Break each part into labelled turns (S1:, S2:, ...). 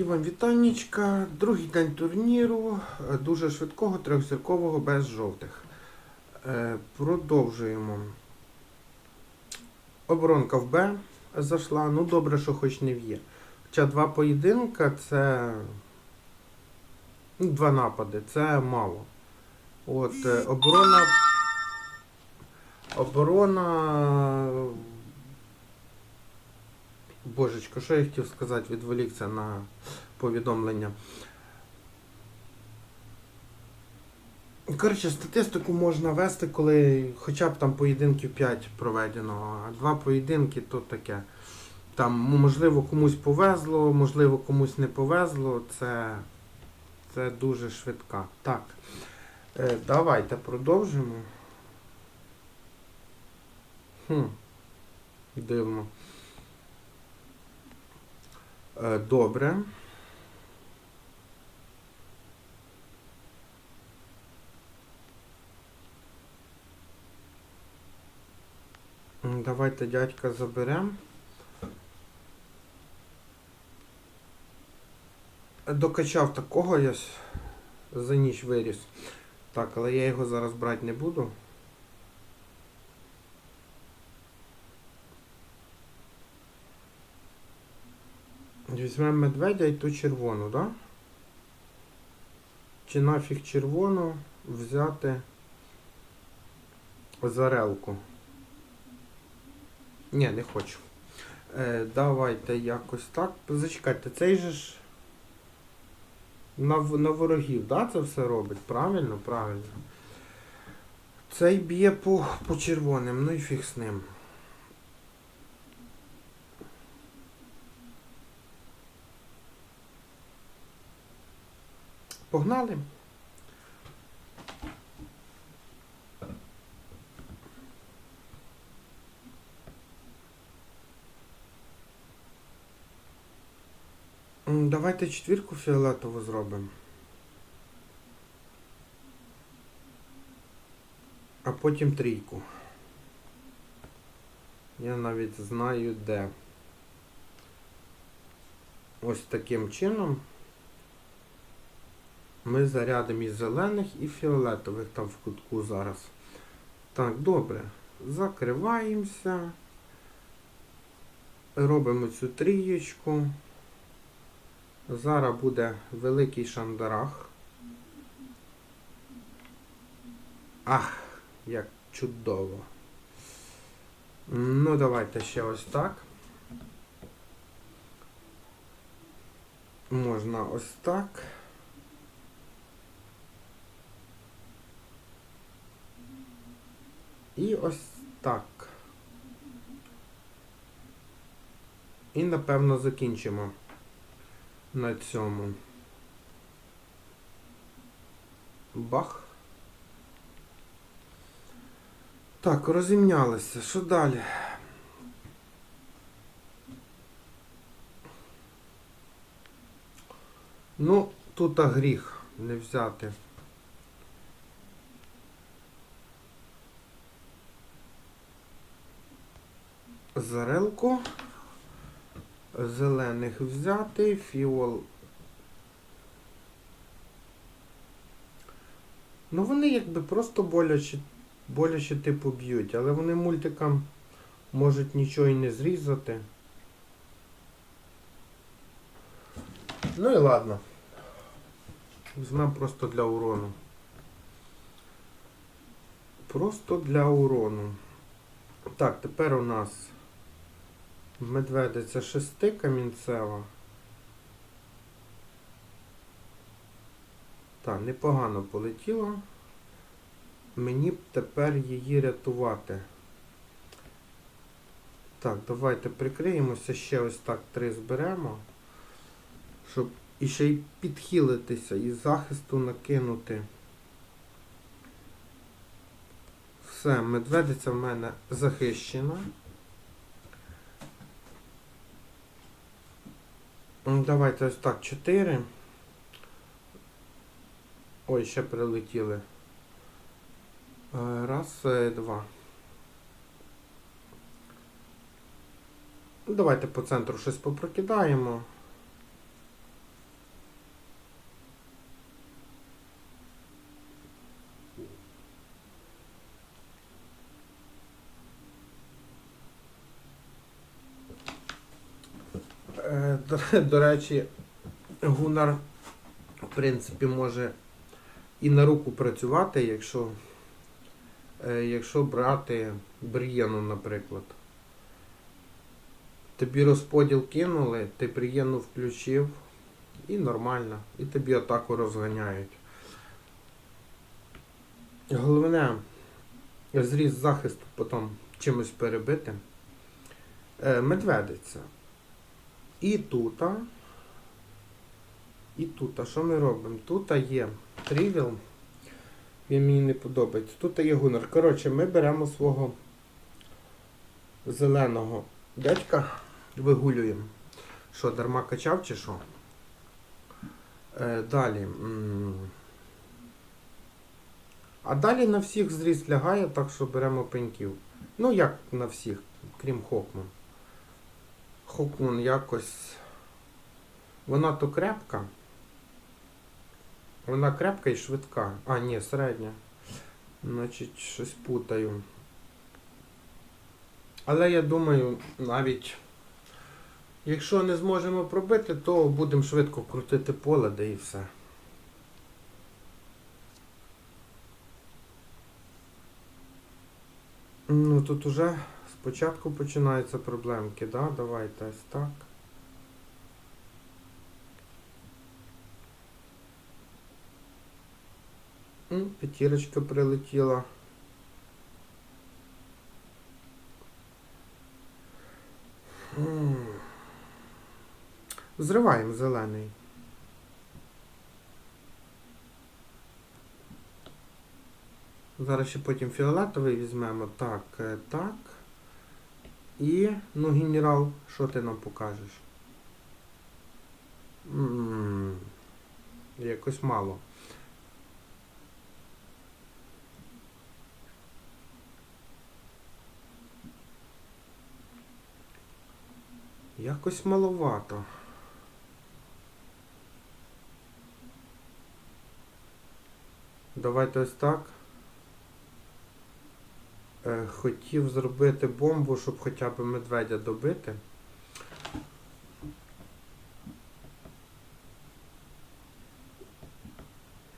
S1: Мої вам вітаннячка. Другий день турніру, е, дуже швидкого, трьохзіркового без жовтих. Е, продовжуємо. Оборонка в Б зайшла. Ну, добре, що хоч не в Є. Хоча два поєдинка це. Ну, два напади, це мало. От, е, оборона. Оборона. Божечко, що я хотів сказати, відволікся на повідомлення. Коротше, статистику можна вести, коли хоча б там поєдинків 5 проведено, а два поєдинки то таке. Там, можливо, комусь повезло, можливо, комусь не повезло. Це, це дуже швидка. Так. Е, давайте продовжимо. Хм. Дивно. Е, Добре. Давайте дядька заберемо. Докачав такого я за ніч виріс. Так, але я його зараз брати не буду. Візьмемо медведя і ту червону, да? Чи нафіг червону взяти зарелку? Ні, не хочу. Е, давайте якось так. Зачекайте, цей же ж на, на ворогів, да, це все робить? Правильно, правильно. Цей б'є по, по червоним, ну і фіг з ним. Погнали. Давайте четвірку фіолетову зробимо. А потім трійку. Я навіть знаю де. Ось таким чином ми зарядимо і зелених, і фіолетових там в кутку зараз. Так, добре. Закриваємося. Робимо цю трієчку. Зараз буде великий шандарах. Ах, як чудово. Ну, давайте ще ось так. Можна ось так. І ось так. І напевно закінчимо на цьому. Бах. Так, розімнялися. Що далі? Ну, тут а гріх не взяти. Зарелку. Зелених взяти, фіол. Ну вони якби просто боляче, боляче типу б'ють, але вони мультикам можуть нічого і не зрізати. Ну і ладно. Візьмемо просто для урону. Просто для урону. Так, тепер у нас медведиця шести камінцева. Так, непогано полетіло. Мені б тепер її рятувати. Так, давайте прикриємося, ще ось так три зберемо. Щоб іще й підхилитися і захисту накинути. Все, медведиця в мене захищена. М, Давайте ось так, 4. Ой, ще прилетіли. Е, Раз, е, два. Ну, Давайте по центру щось попрокидаємо. До, речі, гунар, в принципі, може і на руку працювати, якщо, е, якщо брати брієну, наприклад. Тобі розподіл кинули, ти приємно включив і нормально. І тобі атаку розганяють. Головне зріз захисту потім чимось перебити. Е, медведиця. І тут. І тут. Що ми робимо? Тут є трівіл. Він мені не подобається. Тут є гунер. Коротше, ми беремо свого зеленого дядька, вигулюємо. Що, дарма качав чи що? Е, далі. А далі на всіх зріст лягає, так що беремо пеньків. Ну як на всіх, крім Хокман. Хокман якось. Вона то крепка. Вона крепка і швидка. А, ні, середня. Значить, щось путаю. Але я думаю, навіть якщо не зможемо пробити, то будемо швидко крутити поле, да і все. Ну тут уже спочатку починаються проблемки, да? Давайте ось так. П'ятірочка прилетіла. Зриваємо зелений. Зараз ще потім фіолетовий візьмемо. Так, е, так. І, ну, генерал, що ти нам покажеш? М, Якось мало. Якось маловато. Давайте ось так. Хотів зробити бомбу, щоб хоча б медведя добити.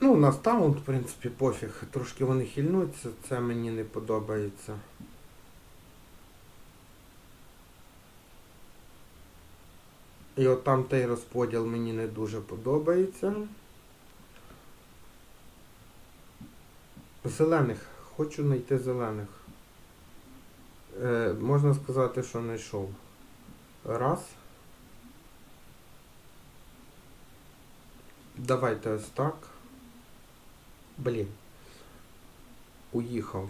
S1: Ну, у нас таунт, в принципі, пофіг. Трошки вони хильнуться, це мені не подобається. І от там той розподіл мені не дуже подобається. Зелених. Хочу знайти зелених. Е, можна сказати, що знайшов. Раз. Давайте ось так. Блін. Уїхав.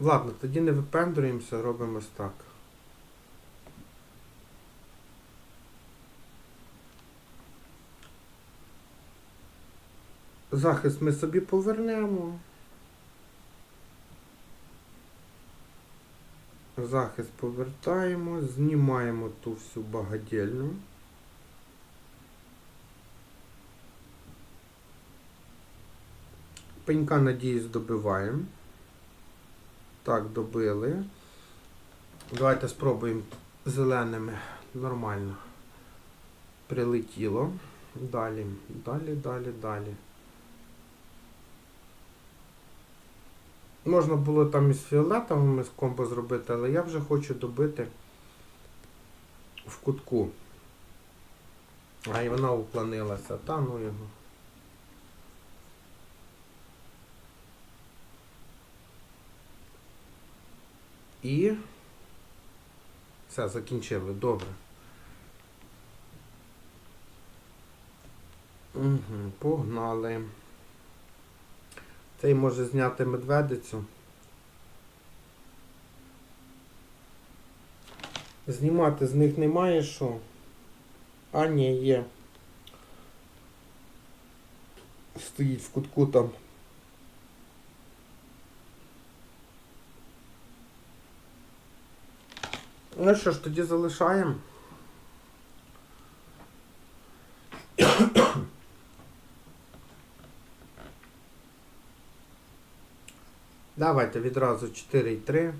S1: Ладно, тоді не випендрюємося, робимо ось так. Захист ми собі повернемо. Захист повертаємо, знімаємо ту всю багадільну. Пенька, надіюсь, добиваємо. Так, добили. Давайте спробуємо зеленими. Нормально. Прилетіло. Далі, далі, далі, далі. Можна було там із фіолетовими з комбо зробити, але я вже хочу добити в кутку. А і вона уклонилася. Та ну його. І все, закінчили. Добре. Угу, погнали. Цей може зняти медведицю. Знімати з них немає що. А, ні, є. Стоїть в кутку там. Ну що ж, тоді залишаємо. Давайте відразу 4 і 3.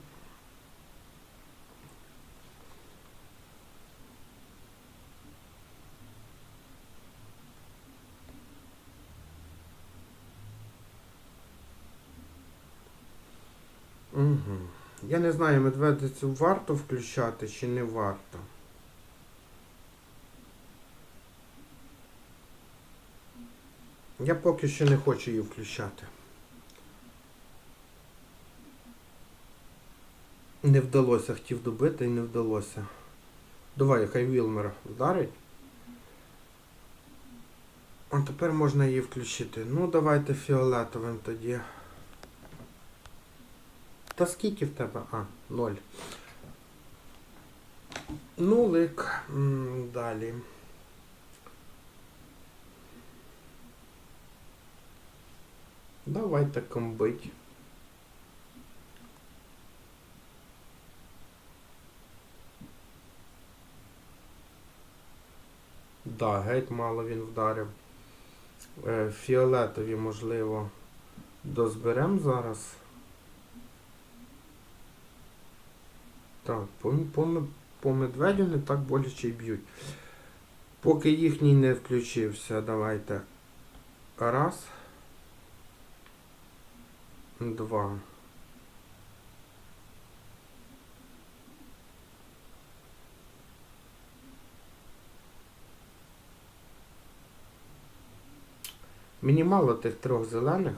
S1: Угу. Я не знаю, медведицю варто включати чи не варто. Я поки що не хочу її включати. Не вдалося, хотів добити і не вдалося. Давай, хай Вілмер вдарить. А тепер можна її включити. Ну, давайте фіолетовим тоді. Та скільки в тебе? А, ноль. Нулик. М, Далі. Давайте комбить. Да, геть мало він вдарив. Е, Фіолетові, можливо, дозберем зараз. Так, по, по, по медведю не так боляче й б'ють. Поки їхній не включився, давайте. Раз. Два. Мені мало тих трьох зелених.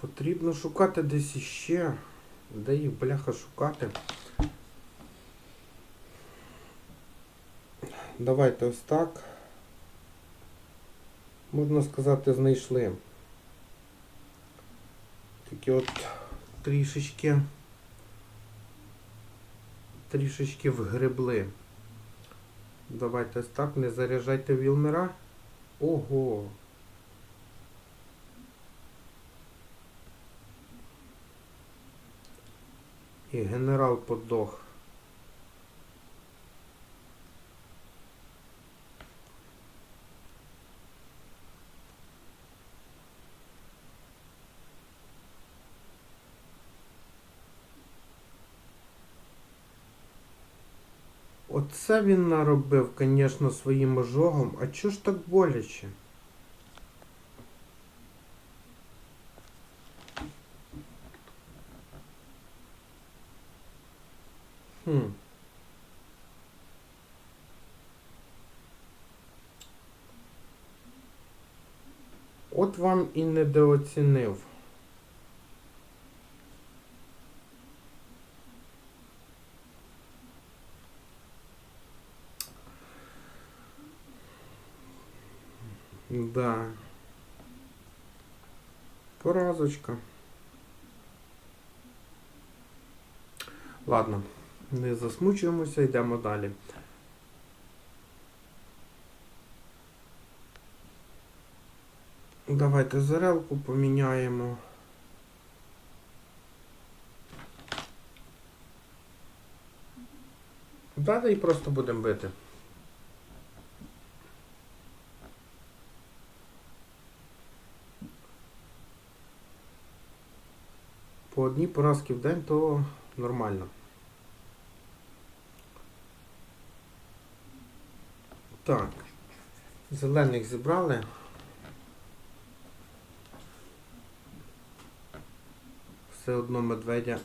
S1: Потрібно шукати десь іще. Де їх бляха шукати? Давайте ось так. Можна сказати, знайшли. Тільки от трішечки трішечки вгребли. Давайте так, не заряджайте Вілмера. Ого! І генерал подох. Оце він наробив, звісно, своїм ожогом. А чого ж так боляче? Хм. От вам і недооцінив. Да. Поразочка. Ладно, не засмучуємося, йдемо далі. Давайте зарелку поміняємо. Далі просто будемо бити. По одній поразки в день то нормально. Так. Зелених зібрали. Все одно медведя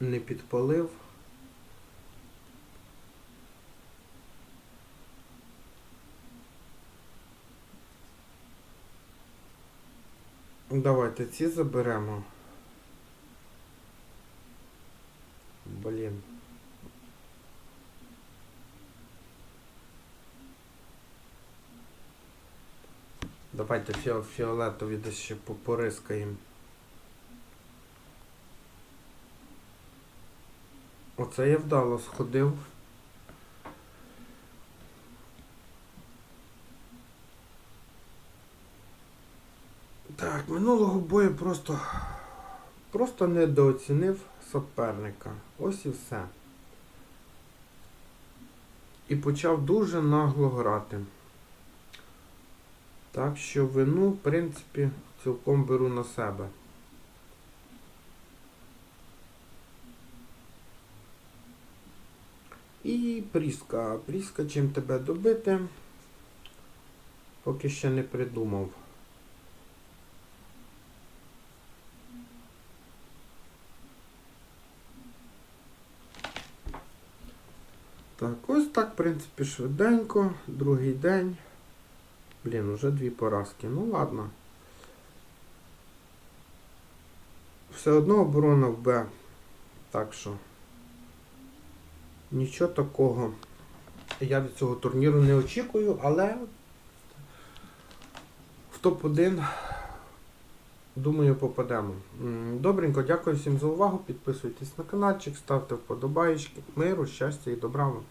S1: не підпалив. Давайте ці заберемо. Блін. Давайте фіо фіолетові десь ще попорискаємо. Оце я вдало сходив. Так, минулого бою просто Просто недооцінив суперника. Ось і все. І почав дуже нагло грати. Так що вину, в принципі, цілком беру на себе. І Пріска. Пріска чим тебе добити, поки ще не придумав. Так, в принципі, швиденько. Другий день. Блін, уже дві поразки. Ну ладно. Все одно оборона в Б. Так що. Нічого такого я від цього турніру не очікую, але в топ-1, думаю, попадемо. Добренько, дякую всім за увагу. Підписуйтесь на каналчик, ставте вподобаєчки. Миру, щастя і добра вам.